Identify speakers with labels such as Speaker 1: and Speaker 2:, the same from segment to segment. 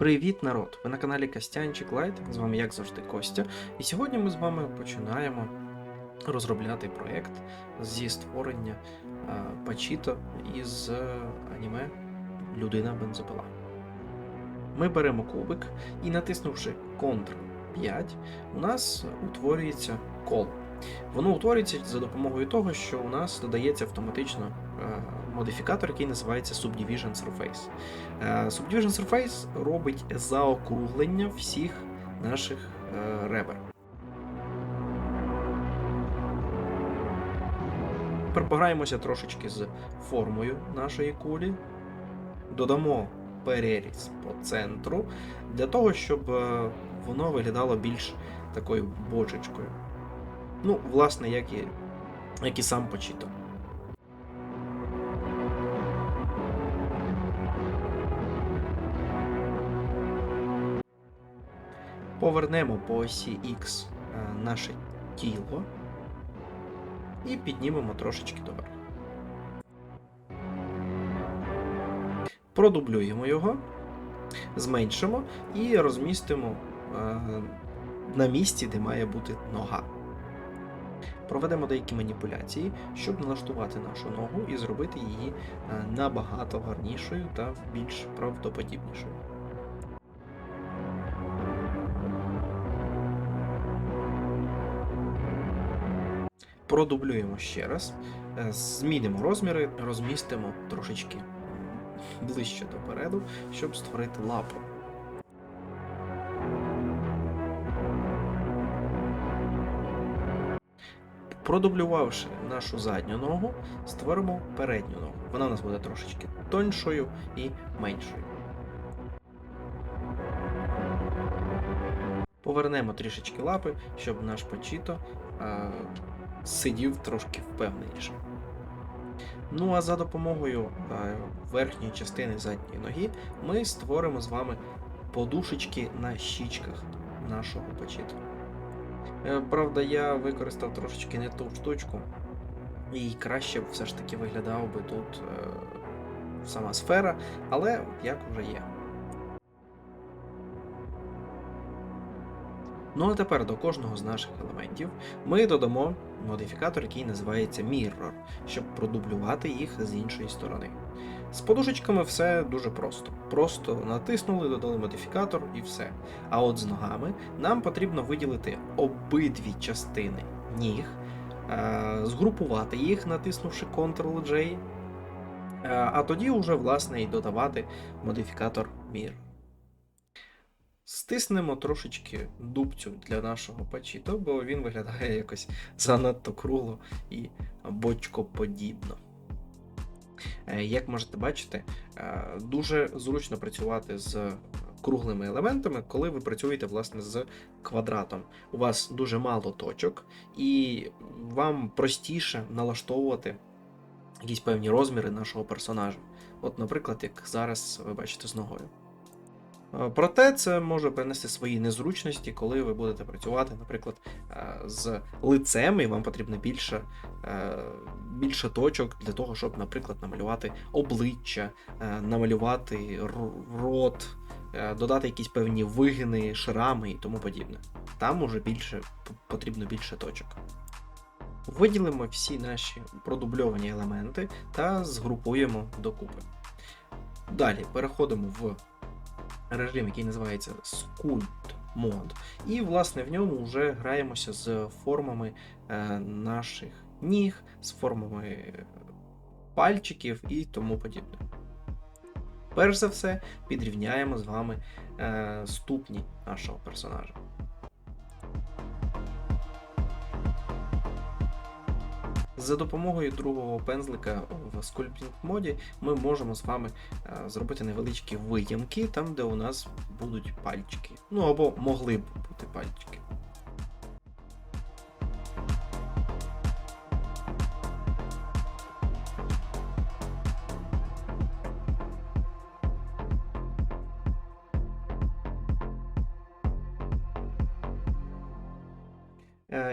Speaker 1: Привіт, народ! Ви на каналі Костянчик Лайт. З вами, як завжди, Костя. І сьогодні ми з вами починаємо розробляти проєкт зі створення Пачіто із е, аніме Людина бензопила. Ми беремо кубик і натиснувши Ctrl 5, у нас утворюється коло. Воно утворюється за допомогою того, що у нас додається автоматично е, модифікатор, який називається Subdivision Surface. Е, Subdivision Surface робить заокруглення всіх наших е, ребер. Тепер пограємося трошечки з формою нашої кулі. Додамо переріз по центру для того, щоб е, воно виглядало більш такою бочечкою. Ну, власне, як і, як і сам почіток. Повернемо по осі X е, наше тіло і піднімемо трошечки доверху. Продублюємо його, зменшимо і розмістимо е, на місці, де має бути нога. Проведемо деякі маніпуляції, щоб налаштувати нашу ногу і зробити її е, набагато гарнішою та більш правдоподібнішою. Продублюємо ще раз, е, змінимо розміри, розмістимо трошечки ближче допереду, щоб створити лапу. Продублювавши нашу задню ногу, створимо передню ногу. Вона у нас буде трошечки тоншою і меншою. Повернемо трішечки лапи, щоб наш почіто е, сидів трошки впевненіше. Ну а за допомогою е, верхньої частини задньої ноги ми створимо з вами подушечки на щічках нашого почіту. Е, Правда, я використав трошечки не ту штучку, і краще б все ж таки виглядав би тут е, сама сфера, але як вже є. Ну а тепер до кожного з наших елементів ми додамо модифікатор, який називається Mirror, щоб продублювати їх з іншої сторони. З подушечками все дуже просто. Просто натиснули, додали модифікатор і все. А от з ногами нам потрібно виділити обидві частини ніг, е, згрупувати їх, натиснувши Ctrl-J, е, а тоді вже власне і додавати модифікатор Mirror. Стиснемо трошечки дубцю для нашого пачіто, бо він виглядає якось занадто кругло і бочкоподібно. Е, Як можете бачити, е, дуже зручно працювати з круглими елементами, коли ви працюєте власне з квадратом. У вас дуже мало точок, і вам простіше налаштовувати якісь певні розміри нашого персонажа. От, наприклад, як зараз ви бачите з ногою. Е, Проте це може принести свої незручності, коли ви будете працювати, наприклад, е, з лицем, і вам потрібно більше, е, більше точок для того, щоб, наприклад, намалювати обличчя, намалювати рот, додати якісь певні вигини, шрами і тому подібне. Там уже більше потрібно більше точок. Виділимо всі наші продубльовані елементи та згрупуємо докупи. Далі переходимо в режим, який називається Sculpt Mode. І, власне, в ньому вже граємося з формами е, наших ніг, з формами пальчиків і тому подібне. Перш за все, підрівняємо з вами е, ступні нашого персонажа. За допомогою другого пензлика в Sculpting моді ми можемо з вами е, зробити невеличкі виямки там, де у нас будуть пальчики. Ну або могли б бути пальчики.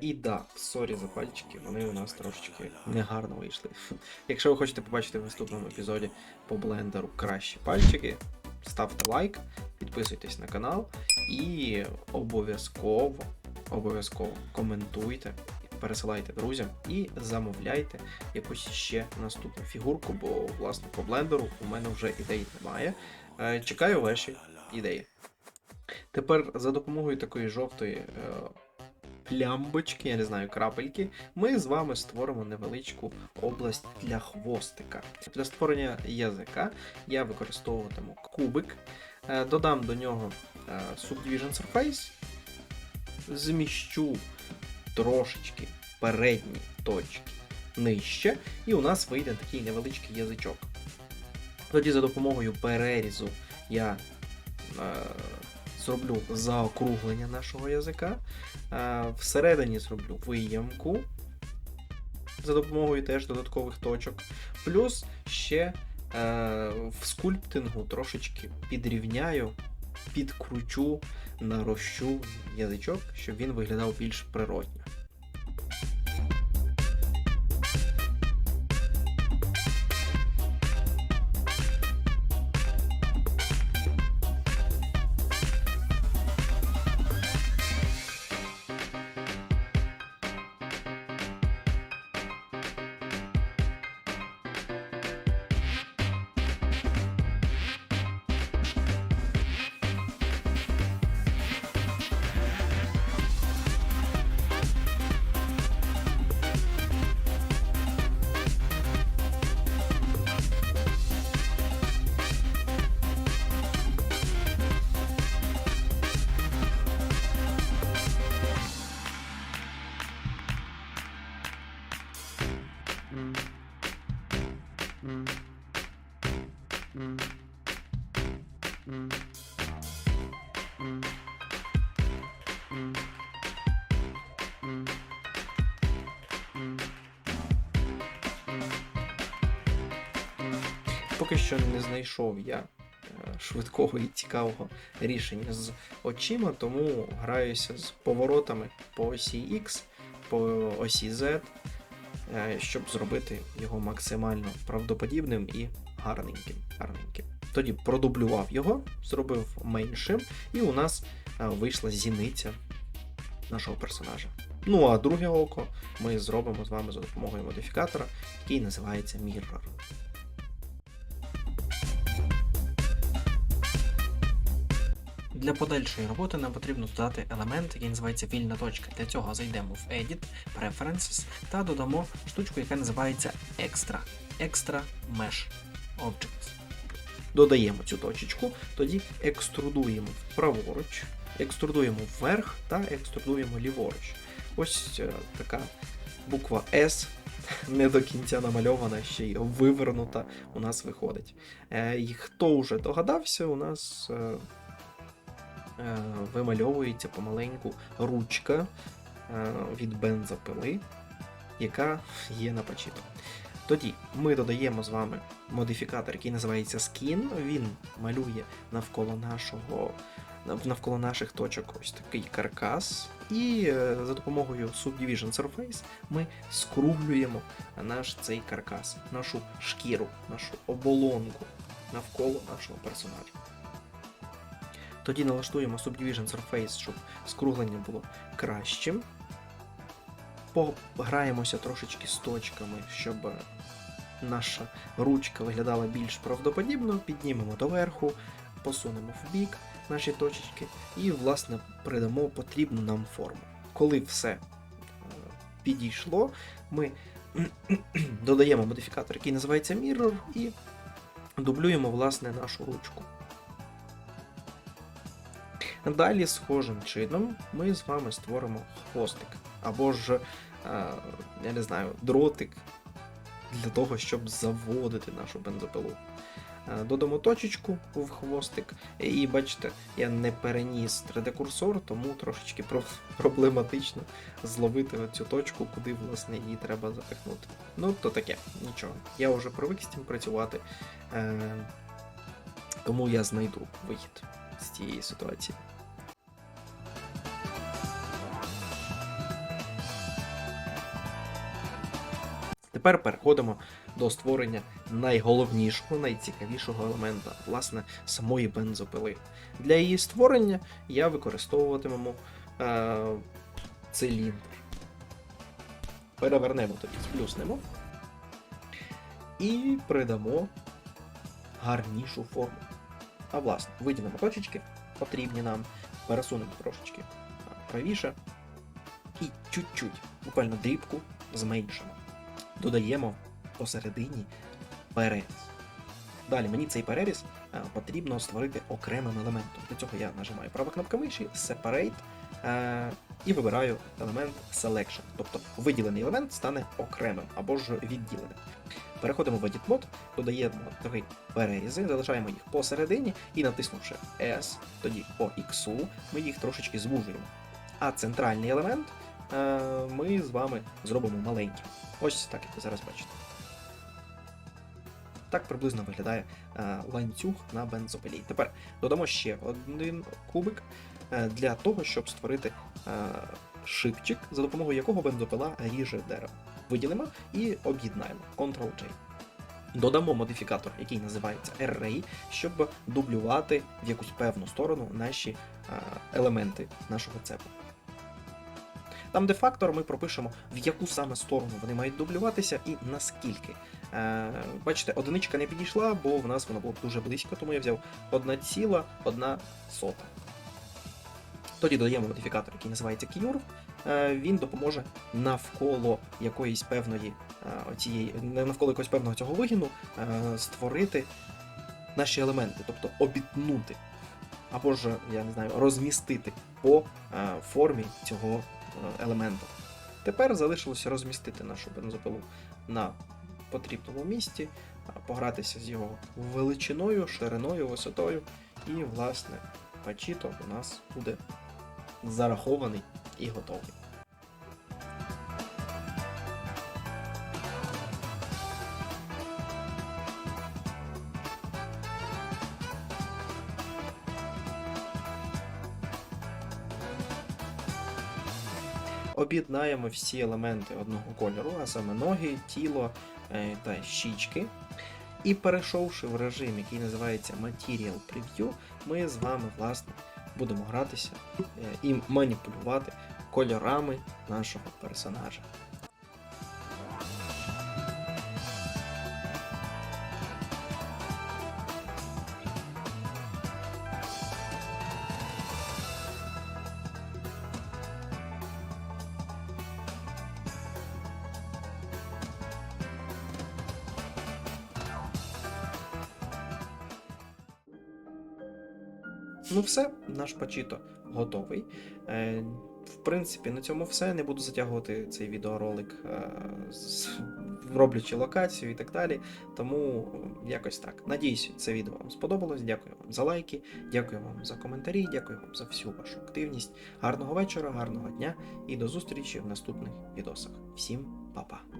Speaker 1: І да, сорі за пальчики, вони у нас трошечки негарно вийшли. Якщо ви хочете побачити в наступному епізоді по блендеру кращі пальчики, ставте лайк, підписуйтесь на канал і обов'язково, обов'язково коментуйте, пересилайте друзям і замовляйте якусь ще наступну фігурку, бо власне по блендеру у мене вже ідей немає. Е, Чекаю ваші ідеї. Тепер за допомогою такої жовтої е, плямбочки, я не знаю, крапельки, ми з вами створимо невеличку область для хвостика. Для створення язика я використовуватиму кубик, е, додам до нього е, Subdivision Surface, зміщу трошечки передні точки нижче, і у нас вийде такий невеличкий язичок. Тоді за допомогою перерізу я е, зроблю заокруглення нашого язика. Е, всередині зроблю виямку за допомогою теж додаткових точок. Плюс ще е, в скульптингу трошечки підрівняю, підкручу, нарощу язичок, щоб він виглядав більш природньо. Поки що не знайшов я е, швидкого і цікавого рішення з очима, тому граюся з поворотами по осі X, по осі Z, е, щоб зробити його максимально правдоподібним і гарненьким. гарненьким. Тоді продублював його, зробив меншим, і у нас е, вийшла зіниця нашого персонажа. Ну а друге око ми зробимо з вами за допомогою модифікатора, який називається Mirror. Для подальшої роботи нам потрібно додати елемент, який називається вільна точка. Для цього зайдемо в Edit, Preferences та додамо штучку, яка називається Extra. Extra Mesh Objects. Додаємо цю точечку, тоді екструдуємо праворуч, екструдуємо вверх та екструдуємо ліворуч. Ось е, така буква S. Не до кінця намальована, ще й вивернута у нас виходить. Е, І хто вже догадався, у нас е, вимальовується помаленьку ручка е, від бензопили, яка є на пачіто. Тоді ми додаємо з вами модифікатор, який називається Skin. Він малює навколо нашого. Навколо наших точок ось такий каркас, і е, за допомогою Subdivision Surface ми скруглюємо наш цей каркас, нашу шкіру, нашу оболонку навколо нашого персонажа. Тоді налаштуємо Subdivision Surface, щоб скруглення було кращим. Пограємося трошечки з точками, щоб наша ручка виглядала більш правдоподібно, піднімемо доверху, посунемо в бік наші точечки і, власне, придамо потрібну нам форму. Коли все е, підійшло, ми додаємо модифікатор, який називається Mirror, і дублюємо власне нашу ручку. Далі, схожим чином, ми з вами створимо хвостик. Або ж, е, я не знаю, дротик для того, щоб заводити нашу бензопилу. Е, Додамо точечку в хвостик, і бачите, я не переніс 3D-курсор, тому трошечки проблематично зловити цю точку, куди власне її треба запихнути. Ну, то таке, нічого. Я вже привик з цим працювати, е, тому я знайду вихід з цієї ситуації. Тепер переходимо до створення найголовнішого, найцікавішого елемента, власне, самої бензопили. Для її створення я використовуватиму е, циліндр. Перевернемо тоді, сплюснемо і придамо гарнішу форму. А власне, виділимо точечки, потрібні нам, пересунемо трошечки правіше і чуть-чуть, буквально дрібку, зменшимо. Додаємо посередині переріз. Далі мені цей переріз потрібно створити окремим елементом. Для цього я нажимаю права кнопка миші, Separate е, і вибираю елемент Selection. Тобто виділений елемент стане окремим або ж відділеним. Переходимо в Edit Mode, додаємо три перерізи, залишаємо їх посередині і натиснувши S, тоді по X, ми їх трошечки звужуємо. А центральний елемент е, ми з вами зробимо маленьким. Ось так, як ви зараз бачите. Так приблизно виглядає е, ланцюг на бензопилі. Тепер додамо ще один кубик е, для того, щоб створити е, шипчик, за допомогою якого бензопила ріже дерево. Виділимо і об'єднаємо Ctrl-J. Додамо модифікатор, який називається Array, щоб дублювати в якусь певну сторону наші елементи нашого цепу. Там, де фактор, ми пропишемо, в яку саме сторону вони мають дублюватися і наскільки. Е, бачите, одиничка не підійшла, бо в нас воно було дуже близько, тому я взяв 1,1 сота. Тоді додаємо модифікатор, який називається Curve. Е, Він допоможе навколо якоїсь певної е, оцієї, навколо якогось певного цього вигину е, створити наші елементи, тобто обітнути, або ж, я не знаю, розмістити по формі цього е. Тепер залишилося розмістити нашу бензопилу на потрібному місці, погратися з його величиною, шириною, висотою, і, власне, пачіток у нас буде зарахований і готовий. Об'єднаємо всі елементи одного кольору, а саме ноги, тіло е, та щічки. І перейшовши в режим, який називається Material Preview, ми з вами власне будемо гратися е, і маніпулювати кольорами нашого персонажа. Ну все, наш Пачіто готовий. Е, в принципі, на цьому все. Не буду затягувати цей відеоролик, е, роблячи локацію і так далі. Тому якось так. Надіюсь, це відео вам сподобалось. Дякую вам за лайки, дякую вам за коментарі, дякую вам за всю вашу активність. Гарного вечора, гарного дня і до зустрічі в наступних відосах. Всім па-па!